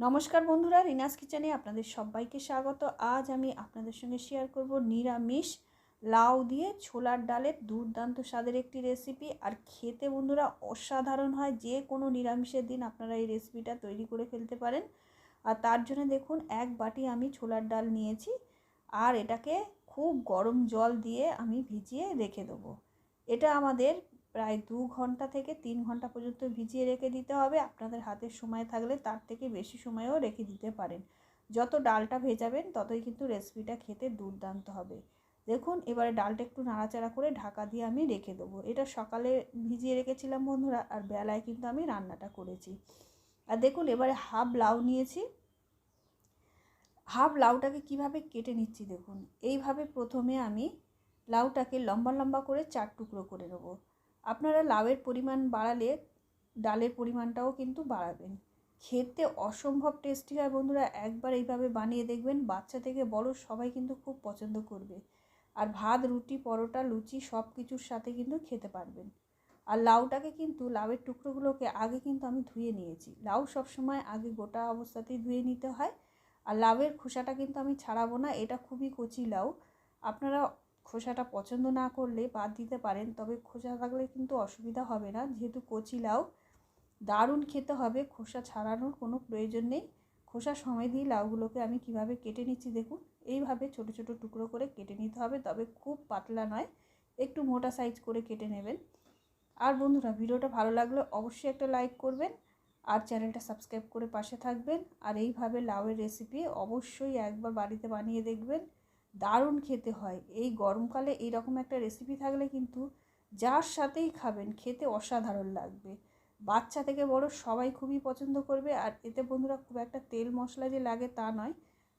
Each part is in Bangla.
নমস্কার বন্ধুরা, রিনাস কিচেনে আপনাদের সবাইকে স্বাগত। আজ আমি আপনাদের সঙ্গে শেয়ার করব নিরামিষ লাউ দিয়ে ছোলার ডালের দুর্দান্ত স্বাদের একটি রেসিপি আর খেতে বন্ধুরা অসাধারণ হয়, যে কোনো নিরামিষের দিন আপনারা এই রেসিপিটা তৈরি করে ফেলতে পারেন। আর তার জন্য দেখুন, এক বাটি আমি ছোলার ডাল নিয়েছি, আর এটাকে খুব গরম জল দিয়ে আমি ভিজিয়ে রেখে দেবো। এটা আমাদের প্রায় দু ঘণ্টা থেকে তিন ঘণ্টা পর্যন্ত ভিজিয়ে রেখে দিতে হবে। আপনাদের হাতের সময় থাকলে তার থেকে বেশি সময়ও রেখে দিতে পারেন। যত ডালটা ভেজাবেন, ততই কিন্তু রেসিপিটা খেতে দুর্দান্ত হবে। দেখুন, এবারে ডালটা একটু নাড়াচাড়া করে ঢাকা দিয়ে আমি রেখে দেবো। এটা সকালে ভিজিয়ে রেখেছিলাম বন্ধুরা, আর বেলায় কিন্তু আমি রান্নাটা করেছি। আর দেখুন, এবারে হাফ লাউ নিয়েছি। হাফ লাউটাকে কীভাবে কেটে নিচ্ছি দেখুন। এইভাবে প্রথমে আমি লাউটাকে লম্বা লম্বা করে চার টুকরো করে নেব। আপনারা লাউয়ের পরিমাণ বাড়ালে ডালের পরিমাণটাও কিন্তু বাড়াবেন। খেতে অসম্ভব টেস্টি হয় বন্ধুরা, একবার এইভাবে বানিয়ে দেখবেন, বাচ্চা থেকে বড় সবাই কিন্তু খুব পছন্দ করবে। আর ভাত, রুটি, পরোটা, লুচি সব কিছুর সাথে কিন্তু খেতে পারবেন। আর লাউটাকে কিন্তু, লাউয়ের টুকরোগুলোকে আগে কিন্তু আমি ধুয়ে নিয়েছি। লাউ সবসময় আগে গোটা অবস্থাতেই ধুয়ে নিতে হয়। আর লাউয়ের খোসাটা কিন্তু আমি ছাড়াবো না, এটা খুবই কচি লাউ। আপনারা খোসাটা পছন্দ না করলে বাদ দিতে পারেন। তবে খোসা থাকলে কিন্তু অসুবিধা হবে না। যেহেতু কচি লাউ, দারুণ খেতে হবে। খোসা ছাড়ানোর কোনো প্রয়োজন নেই। খোসা সময় দিয়ে লাউগুলোকে আমি কীভাবে কেটে নিচ্ছি দেখুন। এইভাবে ছোট ছোট টুকরো করে কেটে নিতে হবে। তবে খুব পাতলা নয়, একটু মোটা সাইজ করে কেটে নেবেন। আর বন্ধুরা, ভিডিওটা ভালো লাগলে অবশ্যই একটা লাইক করবেন আর চ্যানেলটা সাবস্ক্রাইব করে পাশে থাকবেন। আর এইভাবে লাউয়ের রেসিপি অবশ্যই একবার বাড়িতে বানিয়ে দেখবেন। দারুণ খেতে হয়। এই গরমকালে এইরকম একটা রেসিপি থাকলে কিন্তু যার সাথেই খাবেন খেতে অসাধারণ লাগবে। বাচ্চা থেকে বড় সবাই খুবই পছন্দ করবে আর এতে বন্ধুরা খুব একটা তেল মশলা যে লাগে তা নয়।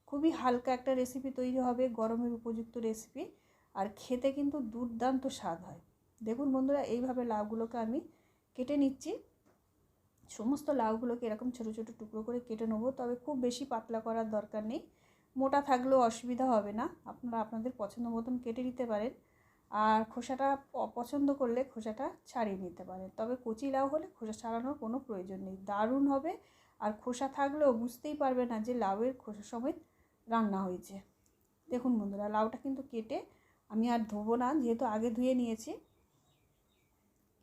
খুবই হালকা একটা রেসিপি তৈরি হবে, গরমের উপযুক্ত রেসিপি আর খেতে কিন্তু দুর্দান্ত স্বাদ হয়। দেখুন বন্ধুরা, এইভাবে লাউগুলোকে আমি কেটে নিচ্ছি। সমস্ত লাউগুলোকে এরকম ছোটো ছোটো টুকরো করে কেটে নেব, তবে খুব বেশি পাতলা করার দরকার নেই। মোটা থাকলেও অসুবিধা হবে না। আপনারা আপনাদের পছন্দ মতন কেটে নিতে পারেন। আর খোসাটা অপছন্দ করলে খোসাটা ছাড়িয়ে নিতে পারেন। তবে কচি লাউ হলে খোসা ছাড়ানোর কোনো প্রয়োজন নেই। দারুণ হবে। আর খোসা থাকলেও বুঝতেই পারবে না যে লাউয়ের খোসা সমেত রান্না হয়েছে। দেখুন বন্ধুরা, লাউটা কিন্তু কেটে আমি আর ধোবো না, যেহেতু আগে ধুয়ে নিয়েছি।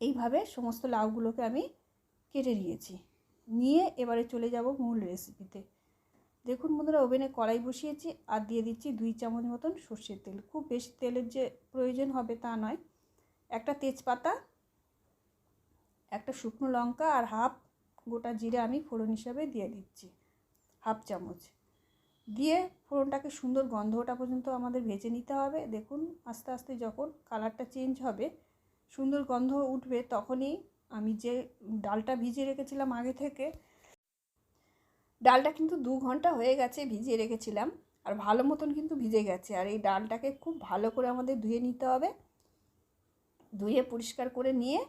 এইভাবে সমস্ত লাউগুলোকে আমি কেটে নিয়েছি। নিয়ে এবারে চলে যাব মূল রেসিপিতে দেখুন বন্ধুরা, ওভেনে কড়াই বসিয়েছি আর দিয়ে দিচ্ছি দুই চামচ মতন সর্ষের তেল। খুব বেশি তেলের যে প্রয়োজন হবে তা নয়। একটা তেজপাতা, একটা শুকনো লঙ্কা আর হাফ গোটা জিরে আমি ফোড়ন হিসাবে দিয়ে দিচ্ছি, হাফ চামচ। দিয়ে ফোড়নটাকে সুন্দর গন্ধ ওটা পর্যন্ত আমাদের ভেজে নিতে হবে। দেখুন, আস্তে আস্তে যখন কালারটা চেঞ্জ হবে, সুন্দর গন্ধ উঠবে, তখনই আমি যে ডালটা ভিজিয়ে রেখেছিলাম আগে থেকে ডালটা কিন্তু দু ঘণ্টা হয়ে গেছে ভিজিয়ে রেখেছিলাম। আর ভালো মতন কিন্তু ভিজে গেছে। আর এই ডালটাকে খুব ভালো করে আমাদের ধুয়ে নিতে হবে। ধুয়ে পরিষ্কার করে নিয়ে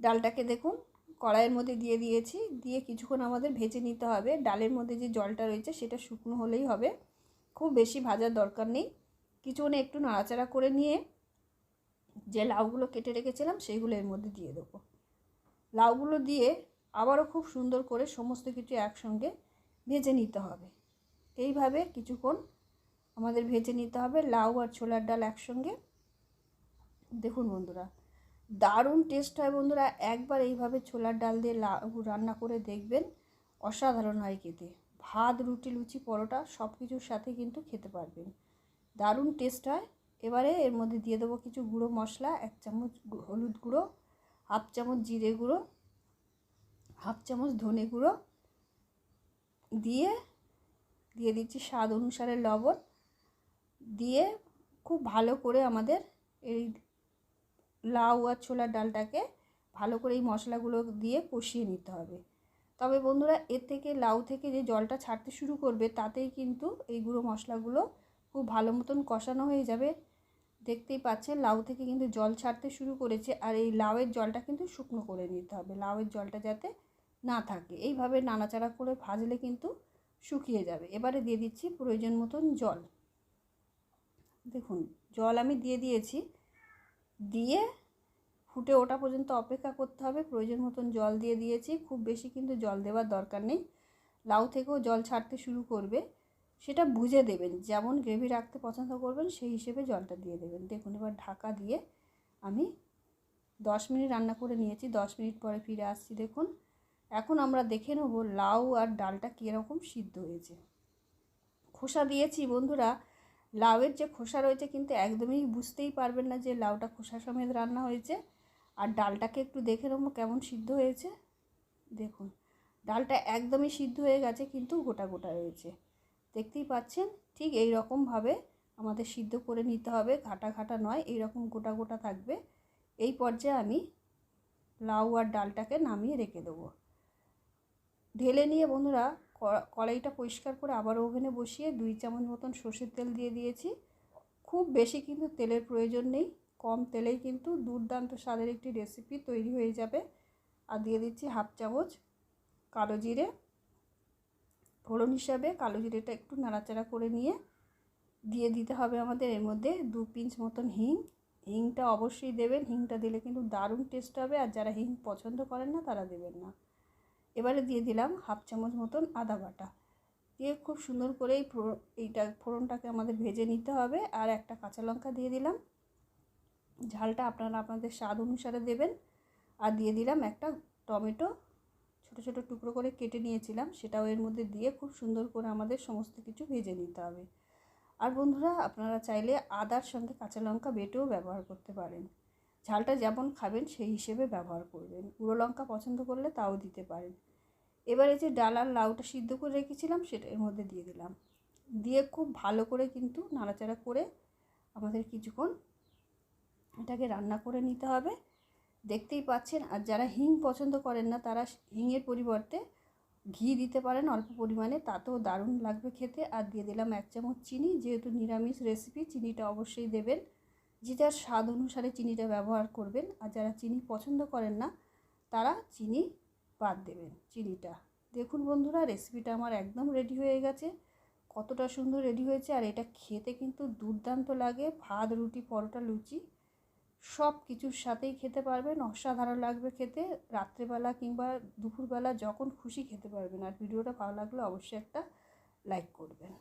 ডালটাকে দেখুন, কড়াইয়ের মধ্যে দিয়ে দিয়েছি। দিয়ে কিছুক্ষণ আমাদের ভেজে নিতে হবে। ডালের মধ্যে যে জলটা রয়েছে সেটা শুকনো হলেই হবে। খুব বেশি ভাজার দরকার নেই। কিছুক্ষণ একটু নাড়াচাড়া করে নিয়ে যে লাউগুলো কেটে রেখেছিলাম সেইগুলো এর মধ্যে দিয়ে দেবো। লাউগুলো দিয়ে আবারও খুব সুন্দর করে সমস্ত কিছু একসঙ্গে ভেজে নিতে হবে। এইভাবে কিছুক্ষণ আমাদের ভেজে নিতে হবে। লাউ আর ছোলার ডাল একসঙ্গে। দেখুন বন্ধুরা, দারুণ টেস্ট হয় বন্ধুরা। একবার এইভাবে ছোলার ডাল দিয়ে রান্না করে দেখবেন অসাধারণ হয় খেতে। ভাত, রুটি, লুচি, পরোটা সব কিছুর সাথে কিন্তু খেতে পারবেন। দারুণ টেস্ট হয়। এবারে এর মধ্যে দিয়ে দেবো কিছু গুঁড়ো মশলা, এক চামচ হলুদ গুঁড়ো, হাফ চামচ জিরে গুঁড়ো, হাফ চামচ ধনে গুঁড়ো দিয়ে দিয়ে দিচ্ছি স্বাদ অনুসারে লবণ। দিয়ে খুব ভালো করে আমাদের এই লাউ আর ছোলার ডালটাকে ভালো করে এই মশলাগুলো দিয়ে কষিয়ে নিতে হবে। তবে বন্ধুরা, এর থেকে, লাউ থেকে যে জলটা ছাড়তে শুরু করবে, তাতেই কিন্তু এই গুঁড়ো মশলাগুলো খুব ভালো মতন কষানো হয়ে যাবে। দেখতেই পাচ্ছেন, লাউ থেকে কিন্তু জল ছাড়তে শুরু করেছে, আর এই লাউয়ের জলটা কিন্তু শুকনো করে নিতে হবে। লাউয়ের জলটা যাতে না থাকে। এইভাবে নাড়াচাড়া করে ভাজলে কিন্তু শুকিয়ে যাবে। এবারে দিয়ে দিচ্ছি প্রয়োজন মতন জল। দেখুন, জল আমি দিয়ে দিয়েছি। দিয়ে ফুটে ওটা পর্যন্ত অপেক্ষা করতে হবে। প্রয়োজন মতন জল দিয়ে দিয়েছি। খুব বেশি কিন্তু জল দেওয়ার দরকার নেই। লাউ থেকেও জল ছাড়তে শুরু করবে। সেটা বুঝে দেবেন। যেমন গ্রেভি রাখতে পছন্দ করবেন, সেই হিসেবে জলটা দিয়ে দেবেন। দেখুন, এবার ঢাকা দিয়ে আমি দশ মিনিট রান্না করে নিয়েছি। দশ মিনিট পরে ফিরে আসছি, দেখুন। এখন আমরা দেখে নেব লাউ আর ডালটা কীরকম সিদ্ধ হয়েছে। খোসা দিয়েছি বন্ধুরা। লাউয়ের যে খোসা রয়েছে কিন্তু একদমই বুঝতেই পারবেন না যে লাউটা খোসা সমেত রান্না হয়েছে। আর ডালটাকে একটু দেখে নেব কেমন সিদ্ধ হয়েছে। দেখুন, ডালটা একদমই সিদ্ধ হয়ে গেছে কিন্তু গোটা গোটা রয়েছে দেখতেই পাচ্ছেন, ঠিক এই রকমভাবে আমাদের সিদ্ধ করে নিতে হবে। ঘাটা ঘাটা নয় এই রকম গোটা গোটা থাকবে। এই পর্যায়ে আমি লাউ আর ডালটাকে নামিয়ে রেখে দেবো। ঢেলে নিয়ে বন্ধুরা কড়াইটা পরিষ্কার করে আবার ওভেনে বসিয়ে দুই চামচ মতন সর্ষের তেল দিয়ে দিয়েছি। খুব বেশি কিন্তু তেলের প্রয়োজন নেই, কম তেলেই কিন্তু দুর্দান্ত স্বাদের একটি রেসিপি তৈরি হয়ে যাবে। আর দিয়ে দিচ্ছি হাফ চামচ কালো জিরে, ফোড়ন হিসাবে কালো জিরেটা একটু নাড়াচাড়া করে নিয়ে দিয়ে দিতে হবে আমাদের। এর মধ্যে দু পিঞ্চ মতন হিং, হিংটা অবশ্যই দেবেন। হিংটা দিলে কিন্তু দারুণ টেস্ট হবে। আর যারা হিং পছন্দ করেন না তারা দেবেন না। এবারে দিয়ে দিলাম হাফ চামচ মতন আদা বাটা। দিয়ে খুব সুন্দর করে এই এইটা ফোড়নটাকে আমাদের ভেজে নিতে হবে আর একটা কাঁচা লঙ্কা দিয়ে দিলাম। ঝালটা আপনারা আপনাদের স্বাদ অনুসারে দেবেন। আর দিয়ে দিলাম একটা টমেটো। ছোট ছোট টুকরো করে কেটে নিয়েছিলাম, সেটাও এর মধ্যে দিয়ে খুব সুন্দর করে আমাদের সমস্ত কিছু ভেজে নিতে হবে। আর বন্ধুরা, আপনারা চাইলে আদার সঙ্গে কাঁচা লঙ্কা বেটেও ব্যবহার করতে পারেন। ঝালটা যেমন খাবেন, সেই হিসেবে ব্যবহার করবেন। গুঁড়ো লঙ্কা পছন্দ করলে তাও দিতে পারেন। এবারে যে ডাল আর লাউটা সিদ্ধ করে রেখেছিলাম, সেটা এর মধ্যে দিয়ে দিলাম। দিয়ে খুব ভালো করে কিন্তু নাড়াচাড়া করে আমাদের কিছুক্ষণ এটাকে রান্না করে নিতে হবে। দেখতেই পাচ্ছেন, আর যারা হিং পছন্দ করেন না, তারা হিংয়ের পরিবর্তে ঘি দিতে পারেন অল্প পরিমাণে, তাতেও দারুণ লাগবে খেতে। আর দিয়ে দিলাম এক চামচ চিনি, যেহেতু নিরামিষ রেসিপি চিনিটা অবশ্যই দেবেন। যে যার স্বাদ অনুসারে চিনিটা ব্যবহার করবেন আর যারা চিনি পছন্দ করেন না, তারা চিনি বাদ দেবেন, চিনিটা। দেখুন বন্ধুরা রেসিপিটা আমার একদম রেডি হয়ে গেছে। কতটা সুন্দর রেডি হয়েছে আর এটা খেতে কিন্তু দুর্দান্ত লাগে। ভাত, রুটি, পরোটা, লুচি সব কিছুর সাথেই খেতে পারবেন। অসাধারণ লাগবে খেতে। রাত্রেবেলা কিংবা দুপুরবেলা যখন খুশি খেতে পারবেন। আর ভিডিওটা ভালো লাগলে অবশ্যই একটা লাইক করবেন।